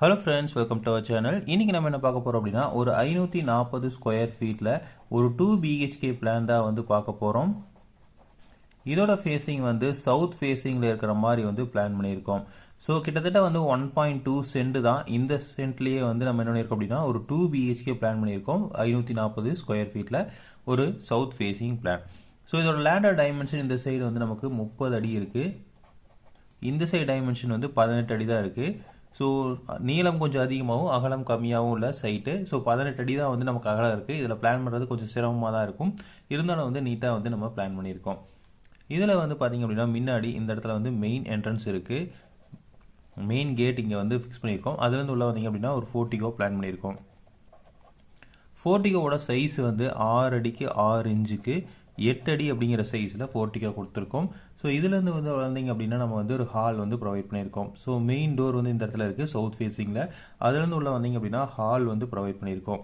Hello friends welcome to our channel இன்னைக்கு நம்ம என்ன பார்க்க போகிறோம் அப்படின்னா ஒரு ஐநூற்றி நாற்பது ஸ்கொயர் ஃபீட்டில் ஒரு டூ பிஹெச்கே பிளான் தான் வந்து பார்க்க போகிறோம் இதோட ஃபேஸிங் வந்து சவுத் ஃபேஸிங்கில் இருக்கிற மாதிரி வந்து பிளான் பண்ணியிருக்கோம். ஸோ கிட்டத்தட்ட வந்து ஒன் பாயிண்ட் டூ சென்ட் தான் இந்த சென்ட்லேயே வந்து நம்ம என்ன பண்ணியிருக்கோம் அப்படின்னா ஒரு டூ பிஹெச்கே பிளான் பண்ணியிருக்கோம் ஐநூற்றி நாற்பது ஸ்கொயர் ஃபீட்டில் ஒரு சவுத் ஃபேஸிங் பிளான் ஸோ இதோட லேண்டர் டைமென்ஷன் இந்த சைடு வந்து நமக்கு முப்பது அடி இருக்குது இந்த சைடு டைமென்ஷன் வந்து பதினெட்டு அடி தான் இருக்குது ஸோ நீளம் கொஞ்சம் அதிகமாகவும் அகலம் கம்மியாகவும் உள்ள சைட்டு ஸோ பதினெட்டு அடி தான் வந்து நமக்கு அகலம் இருக்குது இதில் பிளான் பண்ணுறது கொஞ்சம் சிரமமாக தான் இருக்கும். இருந்தாலும் வந்து நீட்டாக வந்து நம்ம பிளான் பண்ணியிருக்கோம். இதில் வந்து பார்த்திங்க அப்படின்னா முன்னாடி இந்த இடத்துல வந்து மெயின் என்ட்ரன்ஸ் இருக்குது மெயின் கேட் இங்கே வந்து ஃபிக்ஸ் பண்ணியிருக்கோம். அதுலேருந்து உள்ள வந்தீங்க அப்படின்னா ஒரு ஃபோர்ட்டிகோ பிளான் பண்ணியிருக்கோம். ஃபோர்ட்டிகோவோட சைஸ் வந்து ஆறு அடிக்கு ஆறு இன்ச்சுக்கு எட்டு அடி அப்படிங்கிற சைஸில் ஃபோர்ட்டிகோ கொடுத்துருக்கோம். ஸோ இதுலேருந்து வந்து வந்தீங்க அப்படின்னா நம்ம வந்து ஒரு ஹால் வந்து ப்ரொவைட் பண்ணியிருக்கோம். ஸோ மெயின் டோர் வந்து இந்த இடத்துல இருக்குது சவுத் ஃபேஸிங்கில் அதுலேருந்து உள்ள வந்தீங்க அப்படின்னா ஹால் வந்து ப்ரொவைட் பண்ணியிருக்கோம்.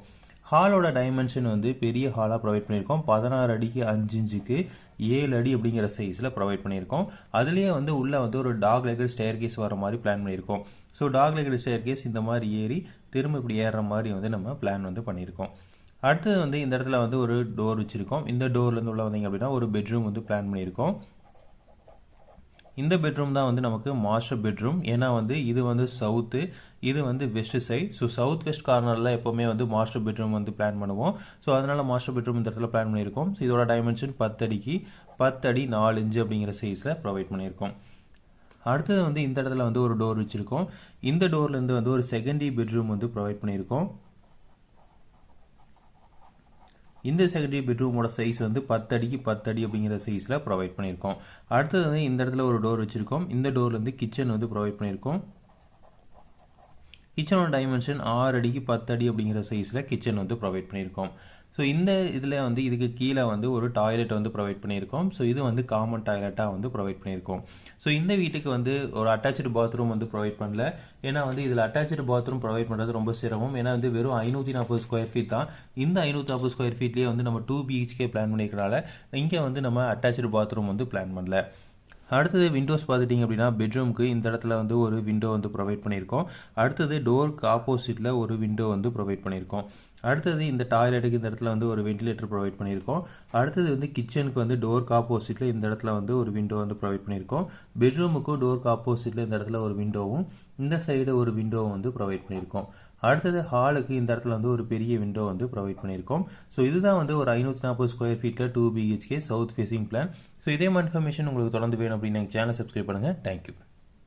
ஹாலோட டைமென்ஷன் வந்து பெரிய ஹாலாக ப்ரொவைட் பண்ணியிருக்கோம். பதினாறு அடிக்கு அஞ்சு இன்ச்சுக்கு ஏழு அடி அப்படிங்கிற சைஸில் ப்ரொவைட் பண்ணியிருக்கோம். அதுலேயே வந்து உள்ளே வந்து ஒரு டாக் லெக்கட் ஸ்டேர் கேஸ் வர மாதிரி பிளான் பண்ணியிருக்கோம். So dog legged staircase இந்த மாதிரி ஏறி திரும்ப இப்படி ஏறுற மாதிரி வந்து நம்ம பிளான் வந்து பண்ணியிருக்கோம். அடுத்தது வந்து இந்த இடத்துல வந்து ஒரு டோர் வச்சுருக்கோம். இந்த டோர்லேருந்து உள்ள வந்தீங்க அப்படின்னா ஒரு பெட்ரூம் வந்து பிளான் பண்ணியிருக்கோம். இந்த பெட்ரூம் தான் வந்து நமக்கு மாஸ்டர் பெட்ரூம் ஏன்னா வந்து இது வந்து சவுத்து இது வந்து west side so south west கார்னரில் எப்போவுமே வந்து மாஸ்டர் பெட்ரூம் வந்து பிளான் பண்ணுவோம். ஸோ அதனால் மாஸ்டர் பெட்ரூம் இந்த இடத்துல பிளான் பண்ணியிருக்கோம். ஸோ இதோட டைமென்ஷன் பத்தடிக்கு பத்தடி நாலு இன்ச்சு அப்படிங்கிற சைஸில் ப்ரொவைட் பண்ணியிருக்கோம். அடுத்தது வந்து இந்த இடத்துல வந்து ஒரு டோர் வச்சுருக்கோம். இந்த டோர்லேருந்து வந்து ஒரு செகண்டரி பெட்ரூம் வந்து ப்ரொவைட் பண்ணியிருக்கோம். இந்த செகண்டரி பெட்ரூமோட சைஸ் வந்து பத்து அடிக்கு பத்து அடி அப்படிங்கிற சைஸில் ப்ரொவைட் பண்ணியிருக்கோம். அடுத்தது வந்து இந்த இடத்துல ஒரு டோர் வச்சுருக்கோம். இந்த டோர்லேருந்து கிச்சன் வந்து ப்ரொவைட் பண்ணியிருக்கோம். கிச்சனோட டைமென்ஷன் ஆறு அடிக்கு பத்து அடி அப்படிங்கிற சைஸில் கிச்சன் வந்து ப்ரொவைட் பண்ணியிருக்கோம். ஸோ இந்த இதில் வந்து இதுக்கு கீழே வந்து ஒரு டாய்லெட் வந்து ப்ரொவைட் பண்ணியிருக்கோம். ஸோ இது வந்து காமன் டாய்லெட்டாக வந்து ப்ரொவைட் பண்ணியிருக்கோம். ஸோ இந்த வீட்டுக்கு வந்து ஒரு அட்டாச்சு பாத்ரூம் வந்து ப்ரொவைட் பண்ணல. ஏன்னா வந்து இதில் அட்டாச்சு பாத்ரூம் ப்ரொவைட் பண்ணுறது ரொம்ப சிரமம். ஏன்னா வந்து வெறும் ஐநூற்றி நாற்பது ஸ்கொயர் ஃபீட் தான். இந்த ஐநூற்றி நாற்பது ஸ்கொயர் ஃபீட்லேயே வந்து நம்ம டூ பிஹெச்கே பிளான் பண்ணிக்கிறனால இங்கே வந்து நம்ம அட்டாச்சு பாத்ரூம் வந்து பிளான் பண்ணல. அடுத்தது விண்டோஸ் பார்த்துட்டிங்க அப்படின்னா பெட்ரூமுக்கு இந்த இடத்துல வந்து ஒரு விண்டோ வந்து ப்ரொவைட் பண்ணியிருக்கோம். அடுத்தது டோருக்கு ஆப்போசிட்டில் ஒரு விண்டோ வந்து ப்ரொவைட் பண்ணியிருக்கோம். அடுத்தது இந்த டாய்லெட்டுக்கு இந்த இடத்துல வந்து ஒரு வென்டிலேட்டர் ப்ரொவைட் பண்ணியிருக்கோம். அடுத்தது வந்து கிச்சனுக்கு வந்து டோருக்கு ஆப்போசிட்டில் இந்த இடத்துல வந்து ஒரு விண்டோ வந்து ப்ரொவைட் பண்ணியிருக்கோம். பெட்ரூமுக்கும் டோருக்கு ஆப்போசிட்டில் இந்த இடத்துல ஒரு விண்டோவும் இந்த சைடு ஒரு விண்டோவும் வந்து ப்ரொவைட் பண்ணியிருக்கோம். அடுத்தது ஹாலுக்கு இந்த இடத்துல வந்து ஒரு பெரிய விண்டோ வந்து ப்ரொவைட் பண்ணியிருக்கோம். ஸோ இதுதான் வந்து ஒரு ஐநூற்றி நாற்பது ஸ்கொயர் ஃபீட்டில் two BHK south facing plan so இதே மாதிரி இன்ஃபர்மேஷன் உங்களுக்கு தொடர்ந்து வேணும் அப்படின்னு சேனல் சப்ஸ்கிரைப் பண்ணுங்கள் தேங்க்யூ